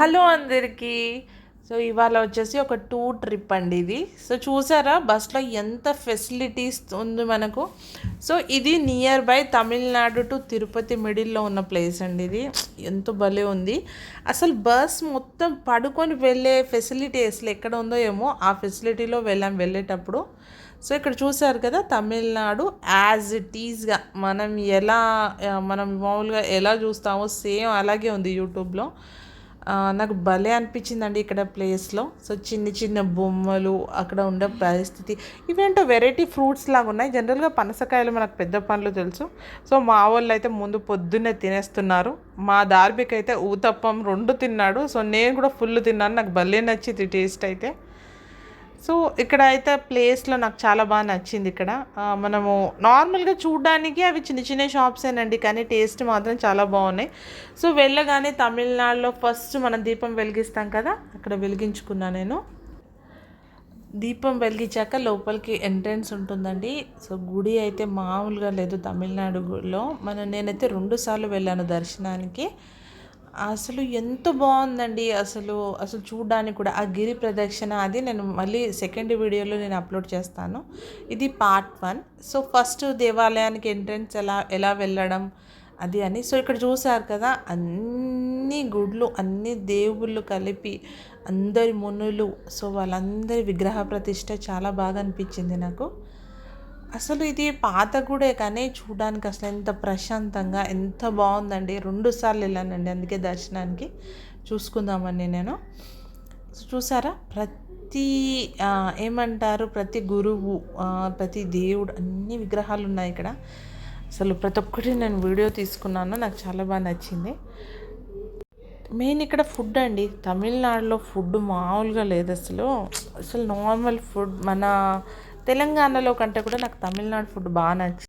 Hello అందరికీ. So ఇవాళ వచ్చేసి ఒక టూ ట్రిప్ అండి ఇది. సో చూసారా? బస్లో ఎంత ఫెసిలిటీస్ ఉంది మనకు. సో ఇది near by Tamil Nadu to Tirupati మిడిల్లో ఉన్న ప్లేస్ అండి ఇది. ఎంత భలే ఉంది. అసలు బస్ మొత్తం పడుకొని వెళ్ళే ఫెసిలిటీ అసలు ఎక్కడ ఉందో ఏమో ఆ ఫెసిలిటీలో వెళ్ళాం వెళ్ళేటప్పుడు. సో ఇక్కడ చూసారు కదా? తమిళనాడు యాజ్ ఇట్ ఈజ్గా మనం ఎలా మనం మామూలుగా ఎలా చూస్తామో సేమ్ అలాగే ఉంది యూట్యూబ్లో. నాకు భలే అనిపించిందండి ఇక్కడ ప్లేస్లో. సో చిన్న చిన్న బొమ్మలు అక్కడ ఉండే పరిస్థితి. ఇవేంటో వెరైటీ ఫ్రూట్స్ లాగా ఉన్నాయి. జనరల్గా పనసకాయలు మనకు పెద్ద పండ్లు తెలుసు. సో మా వాళ్ళు అయితే ముందు పొద్దున్నే తినేస్తున్నారు. మా దార్బిక్ అయితే ఊతప్పం రెండు తిన్నాడు. సో నేను కూడా ఫుల్ తిన్నాను. నాకు భలే నచ్చింది టేస్ట్ అయితే. సో ఇక్కడ అయితే ప్లేస్లో నాకు చాలా బాగా నచ్చింది ఇక్కడ. మనము నార్మల్గా చూడడానికి అవి చిన్న చిన్న షాప్సేనండి కానీ టేస్ట్ మాత్రం చాలా బాగున్నాయి. సో వెళ్ళగానే తమిళనాడులో ఫస్ట్ మనం దీపం వెలిగిస్తాం కదా అక్కడ వెలిగించుకున్నా నేను. దీపం వెలిగించాక లోపలికి ఎంట్రన్స్ ఉంటుందండి. సో గుడి అయితే మామూలుగా లేదు తమిళనాడులో. మన నేనైతే రెండు సార్లు వెళ్ళాను దర్శనానికి. అసలు ఎంత బాగుందండి. అసలు అసలు చూడడానికి కూడా ఆ గిరి ప్రదక్షిణ అది నేను మళ్ళీ సెకండ్ వీడియోలో నేను అప్లోడ్ చేస్తాను. ఇది పార్ట్ వన్. సో ఫస్ట్ దేవాలయానికి ఎంట్రన్స్ ఎలా ఎలా వెళ్ళడం అది అని. సో ఇక్కడ చూసారు కదా అన్ని గుడ్లు అన్ని దేవుళ్ళు కలిపి అందరి మునులు. సో వాళ్ళందరి విగ్రహ ప్రతిష్ట చాలా బాగా అనిపించింది నాకు. అసలు ఇది పాత గుడే కానీ చూడడానికి అసలు ఎంత ప్రశాంతంగా ఎంత బాగుందండి రెండు సార్లు వెళ్ళానండి అందుకే దర్శనానికి. చూసుకుందామని నేను. చూసారా? ప్రతి ఏమంటారు? ప్రతి గురువు ప్రతి దేవుడు అన్ని విగ్రహాలు ఉన్నాయి ఇక్కడ. అసలు ప్రతి ఒక్కటి నేను వీడియో తీసుకున్నాను. నాకు చాలా బాగా నచ్చింది. మెయిన్ ఇక్కడ ఫుడ్ అండి. తమిళనాడులో ఫుడ్ మామూలుగా లేదు అసలు. అసలు నార్మల్ ఫుడ్ మన తెలంగాణలో కంటే కూడా నాకు తమిళనాడు ఫుడ్ బాగా నచ్చింది.